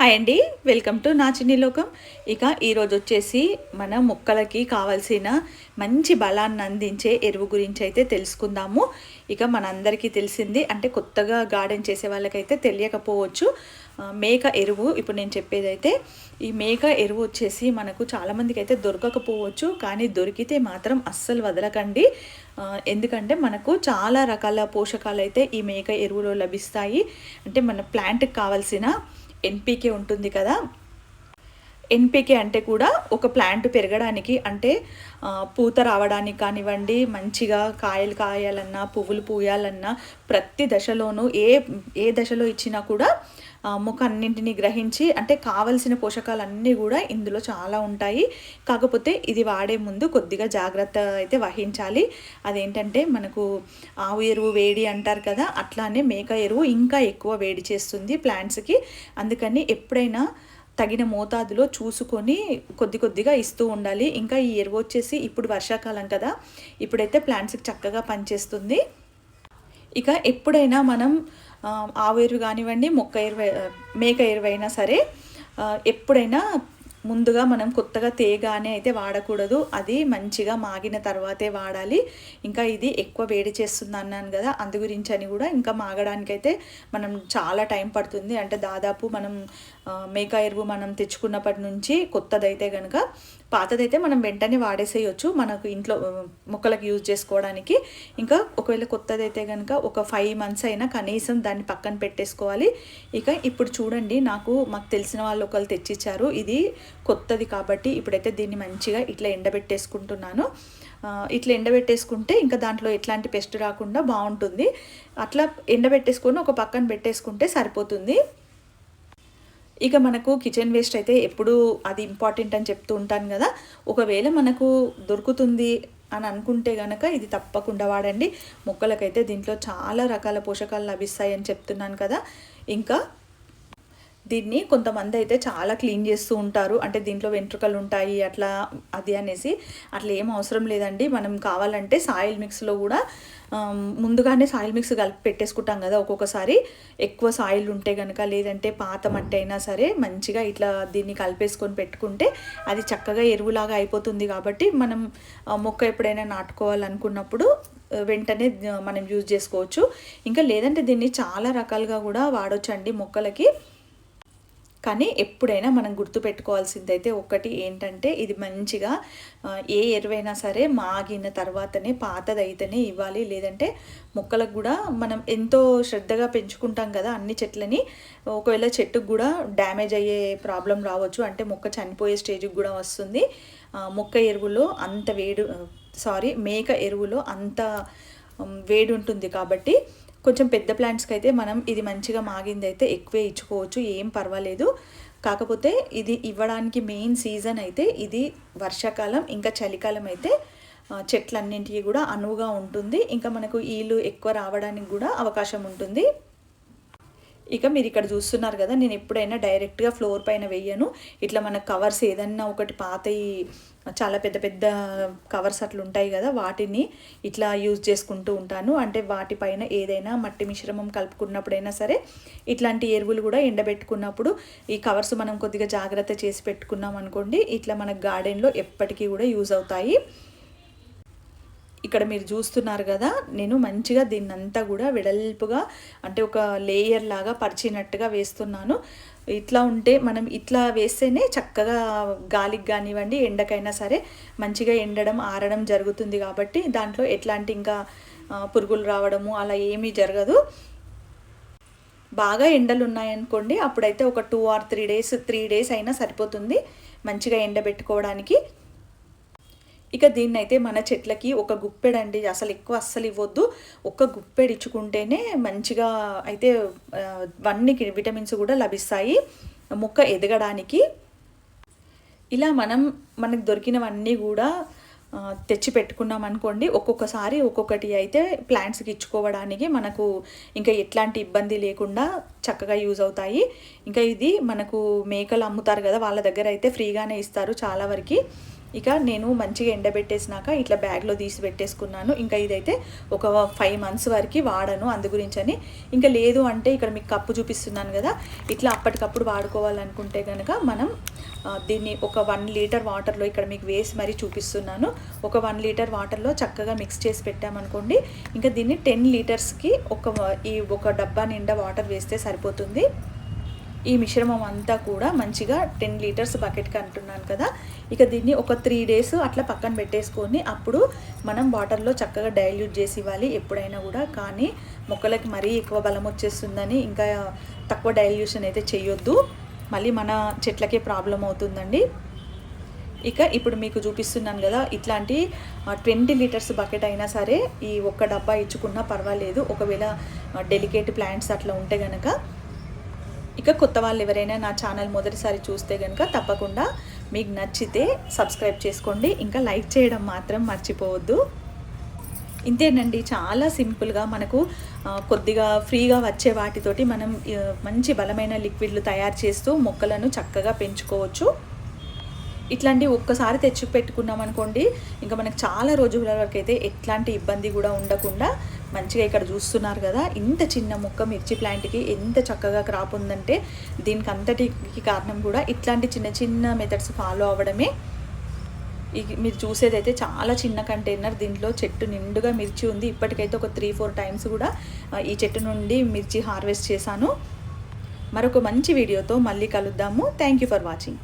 Hi అండి welcome to నా చిన్ని లోకం. ఇక ఈరోజు వచ్చేసి మన మొక్కలకి కావాల్సిన మంచి బలాన్ని అందించే ఎరువు గురించి అయితే తెలుసుకుందాము. ఇక మనందరికీ తెలిసింది అంటే కొత్తగా గార్డెన్ చేసే వాళ్ళకైతే తెలియకపోవచ్చు. మేక ఎరువు ఇప్పుడు నేను చెప్పేదైతే ఈ మేక ఎరువు వచ్చేసి మనకు చాలామందికి అయితే దొరకకపోవచ్చు కానీ దొరికితే మాత్రం అస్సలు వదలకండి. ఎందుకంటే మనకు చాలా రకాల పోషకాలు అయితే ఈ మేక ఎరువులో లభిస్తాయి. అంటే మన ప్లాంట్కి కావాల్సిన ఎన్పికే ఉంటుంది కదా. ఎన్పికే అంటే కూడా ఒక ప్లాంట్ పెరగడానికి అంటే పూత రావడానికి కానివ్వండి మంచిగా కాయలు కాయాలన్నా పువ్వులు పూయాలన్నా ప్రతి దశలోనూ ఏ ఏ దశలో ఇచ్చినా కూడా ముఖ అన్నింటినీ గ్రహించి అంటే కావలసిన పోషకాలన్నీ కూడా ఇందులో చాలా ఉంటాయి. కాకపోతే ఇది వాడే ముందు కొద్దిగా జాగ్రత్త అయితే వహించాలి. అదేంటంటే మనకు ఆవు ఎరువు వేడి అంటారు కదా అట్లానే మేక ఎరువు ఇంకా ఎక్కువ వేడి చేస్తుంది ప్లాంట్స్కి. అందుకని ఎప్పుడైనా తగిన మోతాదులో చూసుకొని కొద్ది కొద్దిగా ఇస్తూ ఉండాలి. ఇంకా ఈ ఎరువు వచ్చేసి ఇప్పుడు వర్షాకాలం కదా ఇప్పుడైతే ప్లాంట్స్కి చక్కగా పనిచేస్తుంది. ఇక ఎప్పుడైనా మనం ఆవు ఎరువు కానివ్వండి మొక్క ఎరువు మేక ఎరువైనా సరే ఎప్పుడైనా ముందుగా మనం కొత్తగా తేగానే అయితే వాడకూడదు. అది మంచిగా మాగిన తర్వాతే వాడాలి. ఇంకా ఇది ఎక్కువ వేడి చేస్తుంది అన్నాను కదా అందు గురించి అని కూడా ఇంకా మాగడానికైతే మనం చాలా టైం పడుతుంది. అంటే దాదాపు మనం మేక ఎరువు మనం తెచ్చుకున్నప్పటి నుంచి కొత్తదైతే కనుక పాతదైతే మనం వెంటనే వాడేసేయచ్చు. మనకు ఇంట్లో మొక్కలకు యూజ్ చేసుకోవడానికి. ఇంకా ఒకవేళ కొత్తదైతే కనుక ఒక ఫైవ్ మంత్స్ అయినా కనీసం దాన్ని పక్కన పెట్టేసుకోవాలి. ఇక ఇప్పుడు చూడండి నాకు మాకు తెలిసిన వాళ్ళు ఒకళ్ళు తెచ్చిచ్చారు. ఇది కొత్తది కాబట్టి ఇప్పుడైతే దీన్ని మంచిగా ఇట్లా ఎండబెట్టేసుకుంటున్నాను. ఇట్లా ఎండబెట్టేసుకుంటే ఇంకా దాంట్లో ఎట్లాంటి పెస్ట్ రాకుండా బాగుంటుంది. అట్లా ఎండబెట్టేసుకొని ఒక పక్కన పెట్టేసుకుంటే సరిపోతుంది. ఇక మనకు కిచెన్ వేస్ట్ అయితే ఎప్పుడు అది ఇంపార్టెంట్ అని చెప్తూ ఉంటాను కదా. ఒకవేళ మనకు దొరుకుతుంది అని అనుకుంటే గనక ఇది తప్పకుండా వాడండి. మొక్కలకైతే దీంట్లో చాలా రకాల పోషకాలు లభిస్తాయని చెప్తున్నాను కదా. ఇంకా దీన్ని కొంతమంది అయితే చాలా క్లీన్ చేస్తూ ఉంటారు. అంటే దీంట్లో వెంట్రుకలు ఉంటాయి అట్లా అది అనేసి. అట్లా ఏం అవసరం లేదండి. మనం కావాలంటే సాయిల్ మిక్స్లో కూడా ముందుగానే సాయిల్ మిక్స్ కలిపి పెట్టేసుకుంటాం కదా ఒక్కొక్కసారి. ఎక్కువ సాయిల్ ఉంటే కనుక లేదంటే పాత మట్టి అయినా సరే మంచిగా ఇట్లా దీన్ని కలిపేసుకొని పెట్టుకుంటే అది చక్కగా ఎరువులాగా అయిపోతుంది కాబట్టి మనం మొక్క ఎప్పుడైనా నాటుకోవాలనుకున్నప్పుడు వెంటనే మనం యూజ్ చేసుకోవచ్చు. ఇంకా లేదంటే దీన్ని చాలా రకాలుగా కూడా వాడొచ్చండి మొక్కలకి. కానీ ఎప్పుడైనా మనం గుర్తుపెట్టుకోవాల్సిందైతే అయితే ఒకటి ఏంటంటే ఇది మంచిగా ఏ ఎరువైనా సరే మాగిన తర్వాతనే పాతదైతేనే ఇవ్వాలి. లేదంటే మొక్కలకు కూడా మనం ఎంతో శ్రద్ధగా పెంచుకుంటాం కదా అన్ని చెట్లని. ఒకవేళ చెట్టుకు కూడా డ్యామేజ్ అయ్యే ప్రాబ్లం రావచ్చు. అంటే మొక్క చనిపోయే స్టేజ్కి కూడా వస్తుంది. మొక్క ఎరువులో అంత వేడు సారీ మేక ఎరువులో అంత వేడి ఉంటుంది కాబట్టి కొంచెం పెద్ద ప్లాంట్స్కి అయితే మనం ఇది మంచిగా మాగింది అయితే ఎక్కువే ఇచ్చుకోవచ్చు ఏం పర్వాలేదు. కాకపోతే ఇది ఇవ్వడానికి మెయిన్ సీజన్ అయితే ఇది వర్షాకాలం ఇంకా చలికాలం అయితే చెట్లన్నింటికి కూడా అనువుగా ఉంటుంది. ఇంకా మనకు ఈలు ఎక్కువ రావడానికి కూడా అవకాశం ఉంటుంది. ఇక మీరు ఇక్కడ చూస్తున్నారు కదా నేను ఎప్పుడైనా డైరెక్ట్గా ఫ్లోర్ పైన వేయను. ఇట్లా మన కవర్స్ ఏదన్నా ఒకటి పాతయి చాలా పెద్ద పెద్ద కవర్స్ అట్లా ఉంటాయి కదా వాటిని ఇట్లా యూజ్ చేసుకుంటూ ఉంటాను. అంటే వాటిపైన ఏదైనా మట్టి మిశ్రమం కలుపుకున్నప్పుడైనా సరే ఇట్లాంటి ఎరువులు కూడా ఎండబెట్టుకున్నప్పుడు ఈ కవర్స్ మనం కొద్దిగా జాగ్రత్త చేసి పెట్టుకున్నాం అనుకోండి ఇట్లా మన గార్డెన్లో ఎప్పటికీ కూడా యూజ్ అవుతాయి. ఇక్కడ మీరు చూస్తున్నారు కదా నేను మంచిగా దీన్నంతా కూడా వెడల్పుగా అంటే ఒక లేయర్ లాగా పరిచినట్టుగా వేస్తున్నాను. ఇట్లా ఉంటే మనం ఇట్లా వేస్తేనే చక్కగా గాలికి కానివ్వండి ఎండకైనా సరే మంచిగా ఎండడం ఆరడం జరుగుతుంది కాబట్టి దాంట్లో ఎట్లాంటి ఇంకా పురుగులు రావడము అలా ఏమీ జరగదు. బాగా ఎండలు ఉన్నాయనుకోండి అప్పుడైతే ఒక two or three days three days అయినా సరిపోతుంది మంచిగా ఎండబెట్టుకోవడానికి. ఇక దీన్ని అయితే మన చెట్లకి ఒక గుప్పెడండి. అసలు ఎక్కువ అస్సలు ఇవ్వద్దు. ఒక్క గుప్పెడు ఇచ్చుకుంటేనే మంచిగా అయితే అన్ని విటమిన్స్ కూడా లభిస్తాయి. మొక్క ఎదగడానికి. ఇలా మనం మనకు దొరికినవన్నీ కూడా తెచ్చి పెట్టుకున్నాం అనుకోండి ఒక్కొక్కసారి ఒక్కొక్కటి అయితే ప్లాంట్స్కి ఇచ్చుకోవడానికి మనకు ఇంకా ఎట్లాంటి ఇబ్బంది లేకుండా చక్కగా యూజ్ అవుతాయి. ఇంకా ఇది మనకు మేకలు అమ్ముతారు కదా వాళ్ళ దగ్గర అయితే ఫ్రీగానే ఇస్తారు చాలా వరకు. ఇక నేను మంచిగా ఎండబెట్టేసినాక ఇట్లా బ్యాగ్లో తీసి పెట్టేసుకున్నాను. ఇంకా ఇదైతే ఒక ఫైవ్ మంత్స్ వరకు వాడను అందు గురించి అని ఇంకా లేదు అంటే ఇక్కడ మీకు కప్పు చూపిస్తున్నాను కదా ఇట్లా అప్పటికప్పుడు వాడుకోవాలనుకుంటే కనుక మనం దీన్ని ఒక వన్ లీటర్ వాటర్లో ఇక్కడ మీకు వేసి మరీ చూపిస్తున్నాను. ఒక వన్ లీటర్ వాటర్లో చక్కగా మిక్స్ చేసి పెట్టామనుకోండి ఇంకా దీన్ని టెన్ లీటర్స్కి ఒక ఈ ఒక డబ్బా నిండా వాటర్ వేస్తే సరిపోతుంది. ఈ మిశ్రమం అంతా కూడా మంచిగా టెన్ లీటర్స్ బకెట్కి అంటున్నాను కదా. ఇక దీన్ని ఒక త్రీ డేస్ అట్లా పక్కన పెట్టేసుకొని అప్పుడు మనం వాటర్లో చక్కగా డైల్యూట్ చేసి ఇవ్వాలి ఎప్పుడైనా కూడా. కానీ మొక్కలకి మరీ ఎక్కువ బలం వచ్చేస్తుందని ఇంకా తక్కువ డైల్యూషన్ అయితే చేయొద్దు. మళ్ళీ మన చెట్లకే ప్రాబ్లం అవుతుందండి. ఇక ఇప్పుడు మీకు చూపిస్తున్నాను కదా ఇట్లాంటి ట్వంటీ లీటర్స్ బకెట్ అయినా సరే ఈ ఒక్క డబ్బా ఇచ్చుకున్నా పర్వాలేదు. ఒకవేళ డెలికేట్ ప్లాంట్స్ అట్లా ఉంటే కనుక ఇక కొత్త వాళ్ళు ఎవరైనా నా ఛానల్ మొదటిసారి చూస్తే కనుక తప్పకుండా మీకు నచ్చితే సబ్స్క్రైబ్ చేసుకోండి. ఇంకా లైక్ చేయడం మాత్రం మర్చిపోవద్దు. ఇంతేనండి చాలా సింపుల్గా మనకు కొద్దిగా ఫ్రీగా వచ్చే వాటితోటి మనం మంచి బలమైన లిక్విడ్లు తయారు చేస్తూ మొక్కలను చక్కగా పెంచుకోవచ్చు. ఇట్లాంటివి ఒక్కసారి తెచ్చి పెట్టుకున్నాం అనుకోండి ఇంకా మనకు చాలా రోజుల వరకు అయితే ఎట్లాంటి ఇబ్బంది కూడా ఉండకుండా మంచిగా ఇక్కడ చూస్తున్నారు కదా. ఇంత చిన్న మొక్క మిర్చి ప్లాంట్కి ఎంత చక్కగా క్రాప్ ఉందంటే దీనికి అంతటికి కారణం కూడా ఇట్లాంటి చిన్న చిన్న మెథడ్స్ ఫాలో అవ్వడమే. ఈ మీరు చూసేదైతే చాలా చిన్న కంటైనర్ దీంట్లో చెట్టు నిండుగా మిర్చి ఉంది. ఇప్పటికైతే ఒక త్రీ ఫోర్ టైమ్స్ కూడా ఈ చెట్టు నుండి మిర్చి హార్వెస్ట్ చేశాను. మరొక మంచి వీడియోతో మళ్ళీ కలుద్దాము. Thank you for watching